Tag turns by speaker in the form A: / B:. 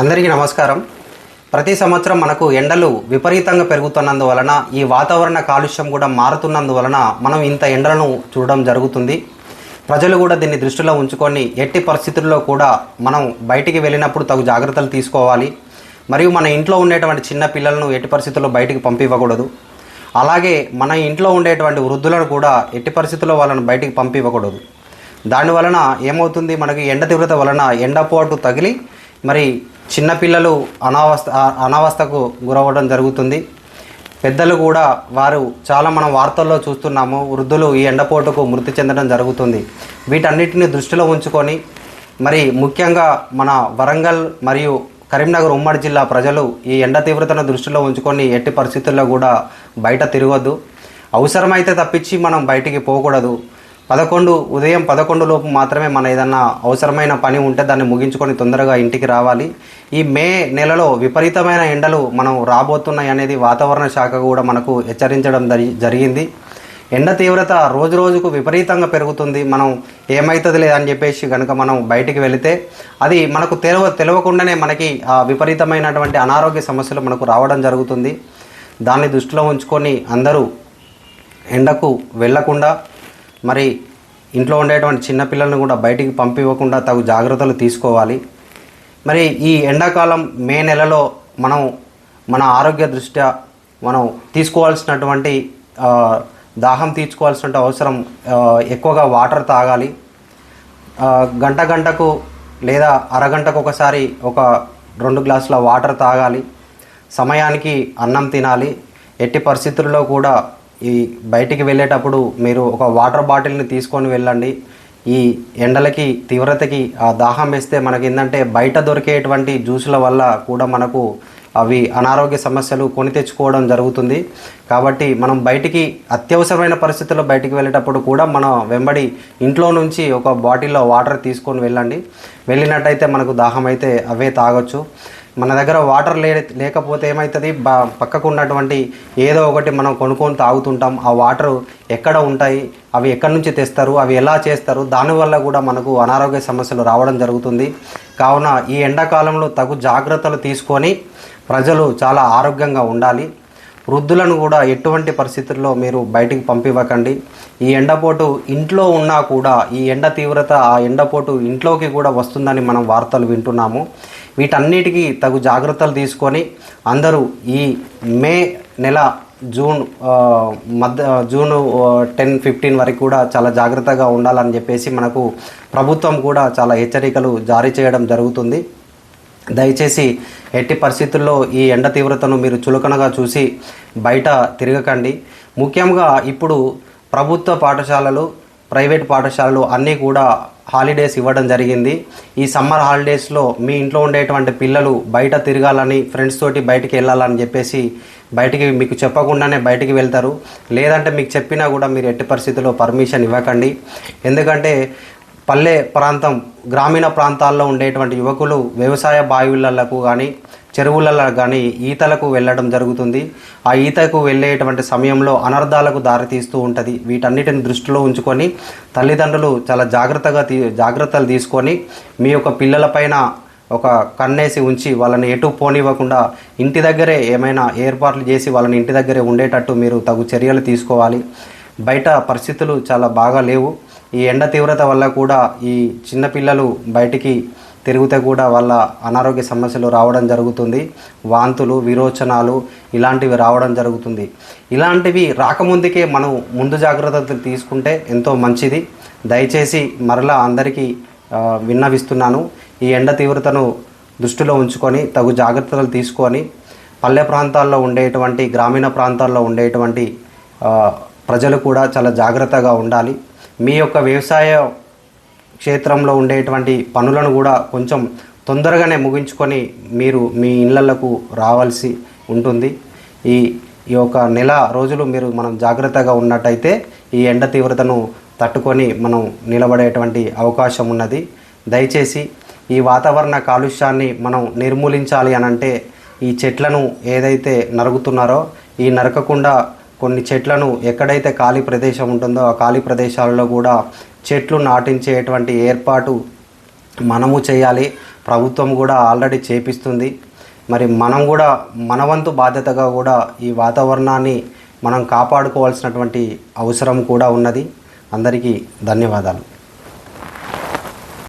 A: అందరికీ నమస్కారం. ప్రతి సంవత్సరం మనకు ఎండలు విపరీతంగా పెరుగుతున్నందువలన ఈ వాతావరణ కాలుష్యం కూడా మారుతున్నందువలన మనం ఇంత ఎండలను చూడడం జరుగుతుంది. ప్రజలు కూడా దీన్ని దృష్టిలో ఉంచుకొని ఎట్టి పరిస్థితుల్లో కూడా మనం బయటికి వెళ్ళినప్పుడు తగు జాగ్రత్తలు తీసుకోవాలి. మరియు మన ఇంట్లో ఉండేటువంటి చిన్న పిల్లలను ఎట్టి పరిస్థితుల్లో బయటికి పంపివ్వకూడదు. అలాగే మన ఇంట్లో ఉండేటువంటి వృద్ధులను కూడా ఎట్టి పరిస్థితుల్లో వాళ్ళని బయటికి పంపివ్వకూడదు. దాని వలన ఏమవుతుంది? మనకి ఎండ తీవ్రత వలన ఎండపోటు తగిలి మరి చిన్నపిల్లలు అనావస్థ అనావస్థకు గురవ్వడం జరుగుతుంది. పెద్దలు కూడా వారు చాలా మనం వార్తల్లో చూస్తున్నాము వృద్ధులు ఈ ఎండపోటుకు మృతి చెందడం జరుగుతుంది. వీటన్నిటిని దృష్టిలో ఉంచుకొని మరి ముఖ్యంగా మన వరంగల్ మరియు కరీంనగర్ ఉమ్మడి జిల్లా ప్రజలు ఈ ఎండ తీవ్రతను దృష్టిలో ఉంచుకొని ఎట్టి పరిస్థితుల్లో కూడా బయట తిరగొద్దు. అవసరమైతే తప్పించి మనం బయటికి పోకూడదు. పదకొండు ఉదయం పదకొండు లోపు మాత్రమే మన ఏదన్నా అవసరమైన పని ఉంటే దాన్ని ముగించుకొని తొందరగా ఇంటికి రావాలి. ఈ మే నెలలో విపరీతమైన ఎండలు మనం రాబోతున్నాయి అనేది వాతావరణ శాఖ కూడా మనకు హెచ్చరించడం జరిగింది. ఎండ తీవ్రత రోజు రోజుకు విపరీతంగా పెరుగుతుంది. మనం ఏమవుతుంది లేదని చెప్పేసి కనుక మనం బయటికి వెళితే అది మనకు తెలవ తెలియకుండానే మనకి ఆ విపరీతమైనటువంటి అనారోగ్య సమస్యలు మనకు రావడం జరుగుతుంది. దాన్ని దృష్టిలో ఉంచుకొని అందరూ ఎండకు వెళ్ళకుండా మరి ఇంట్లో ఉండేటువంటి చిన్నపిల్లలను కూడా బయటికి పంపివ్వకుండా తగు జాగ్రత్తలు తీసుకోవాలి. మరి ఈ ఎండాకాలం మే నెలలో మనం మన ఆరోగ్య దృష్ట్యా మనం తీసుకోవాల్సినటువంటి దాహం తీర్చుకోవాల్సిన అవసరం ఎక్కువగా వాటర్ తాగాలి. గంట గంటకు లేదా అరగంటకు ఒకసారి ఒక రెండు గ్లాసుల వాటర్ తాగాలి. సమయానికి అన్నం తినాలి. ఎట్టి పరిస్థితుల్లో కూడా ఈ బయటికి వెళ్ళేటప్పుడు మీరు ఒక వాటర్ బాటిల్ని తీసుకొని వెళ్ళండి. ఈ ఎండలకి తీవ్రతకి ఆ దాహం వేస్తే మనకి ఏంటంటే బయట దొరికేటువంటి జ్యూసుల వల్ల కూడా మనకు అవి అనారోగ్య సమస్యలు కొని తెచ్చుకోవడం జరుగుతుంది. కాబట్టి మనం బయటికి అత్యవసరమైన పరిస్థితుల్లో బయటికి వెళ్ళేటప్పుడు కూడా మనం వెంబడి ఇంట్లో నుంచి ఒక బాటిల్లో వాటర్ తీసుకొని వెళ్ళండి. వెళ్ళినట్టయితే మనకు దాహం అయితే అవే తాగొచ్చు. మన దగ్గర వాటర్ లే లేకపోతే ఏమవుతుంది బ పక్కకు ఉన్నటువంటి ఏదో ఒకటి మనం కొనుక్కొని తాగుతుంటాం. ఆ వాటర్ ఎక్కడ ఉంటాయి? అవి ఎక్కడి నుంచి తెస్తారు? అవి ఎలా చేస్తారు? దానివల్ల కూడా మనకు అనారోగ్య సమస్యలు రావడం జరుగుతుంది. కావున ఈ ఎండాకాలంలో తగు జాగ్రత్తలు తీసుకొని ప్రజలు చాలా ఆరోగ్యంగా ఉండాలి. వృద్ధులను కూడా ఎటువంటి పరిస్థితుల్లో మీరు బయటికి పంపివ్వకండి. ఈ ఎండపోటు ఇంట్లో ఉన్నా కూడా ఈ ఎండ తీవ్రత ఆ ఎండపోటు ఇంట్లోకి కూడా వస్తుందని మనం వార్తలు వింటున్నాము. వీటన్నిటికీ తగు జాగ్రత్తలు తీసుకొని అందరూ ఈ మే నెల జూన్ మధ్య జూన్ టెన్ ఫిఫ్టీన్ వరకు కూడా చాలా జాగ్రత్తగా ఉండాలని చెప్పేసి మనకు ప్రభుత్వం కూడా చాలా హెచ్చరికలు జారీ చేయడం జరుగుతుంది. దయచేసి ఎట్టి పరిస్థితుల్లో ఈ ఎండ తీవ్రతను మీరు చులకనగా చూసి బయట తిరగకండి. ముఖ్యంగా ఇప్పుడు ప్రభుత్వ పాఠశాలలు ప్రైవేట్ పాఠశాలలు అన్నీ కూడా హాలిడేస్ ఇవ్వడం జరిగింది. ఈ సమ్మర్ హాలిడేస్లో మీ ఇంట్లో ఉండేటువంటి పిల్లలు బయట తిరగాలని ఫ్రెండ్స్ తోటి బయటికి వెళ్ళాలని చెప్పేసి బయటికి మీకు చెప్పకుండానే బయటికి వెళ్తారు. లేదంటే మీకు చెప్పినా కూడా మీరు ఎట్టి పరిస్థితుల్లో పర్మిషన్ ఇవ్వకండి. ఎందుకంటే పల్లె ప్రాంతం గ్రామీణ ప్రాంతాల్లో ఉండేటువంటి యువకులు వ్యవసాయ బావిలకు కానీ చెరువులలో కానీ ఈతలకు వెళ్ళడం జరుగుతుంది. ఆ ఈతకు వెళ్ళేటువంటి సమయంలో అనర్థాలకు దారితీస్తూ ఉంటుంది. వీటన్నిటిని దృష్టిలో ఉంచుకొని తల్లిదండ్రులు చాలా జాగ్రత్తగా తీ జాగ్రత్తలు తీసుకొని మీ యొక్క పిల్లలపైన ఒక కన్నేసి ఉంచి వాళ్ళని ఎటు పోనివ్వకుండా ఇంటి దగ్గరే ఏమైనా ఏర్పాట్లు చేసి వాళ్ళని ఇంటి దగ్గరే ఉండేటట్టు మీరు తగు చర్యలు తీసుకోవాలి. బయట పరిస్థితులు చాలా బాగా లేవు. ఈ ఎండ తీవ్రత వల్ల కూడా ఈ చిన్నపిల్లలు బయటికి తిరిగితే కూడా వాళ్ళ అనారోగ్య సమస్యలు రావడం జరుగుతుంది. వాంతులు విరోచనాలు ఇలాంటివి రావడం జరుగుతుంది. ఇలాంటివి రాకముందుకే మనం ముందు జాగ్రత్తలు తీసుకుంటే ఎంతో మంచిది. దయచేసి మరలా అందరికీ విన్నవిస్తున్నాను. ఈ ఎండ తీవ్రతను దృష్టిలో ఉంచుకొని తగు జాగ్రత్తలు తీసుకొని పల్లె ప్రాంతాల్లో ఉండేటువంటి గ్రామీణ ప్రాంతాల్లో ఉండేటువంటి ప్రజలు కూడా చాలా జాగ్రత్తగా ఉండాలి. మీ యొక్క వ్యవసాయ క్షేత్రంలో ఉండేటువంటి పనులను కూడా కొంచెం తొందరగానే ముగించుకొని మీరు మీ ఇళ్ళకు రావాల్సి ఉంటుంది. ఈ ఈ యొక్క నెల రోజులు మీరు మనం జాగ్రత్తగా ఉన్నట్టయితే ఈ ఎండ తీవ్రతను తట్టుకొని మనం నిలబడేటువంటి అవకాశం ఉన్నది. దయచేసి ఈ వాతావరణ కాలుష్యాన్ని మనం నిర్మూలించాలి అని అంటే ఈ చెట్లను ఏదైతే నరుగుతున్నారో ఈ నరకకుండా కొన్ని చెట్లను ఎక్కడైతే ఖాళీ ప్రదేశం ఉంటుందో ఆ ఖాళీ ప్రదేశాలలో కూడా చెట్లు నాటించేటువంటి ఏర్పాటు మనము చేయాలి. ప్రభుత్వం కూడా ఆల్రెడీ చేపిస్తుంది. మరి మనం కూడా మనవంతు బాధ్యతగా కూడా ఈ వాతావరణాన్ని మనం కాపాడుకోవాల్సినటువంటి అవసరం కూడా ఉన్నది. అందరికీ ధన్యవాదాలు.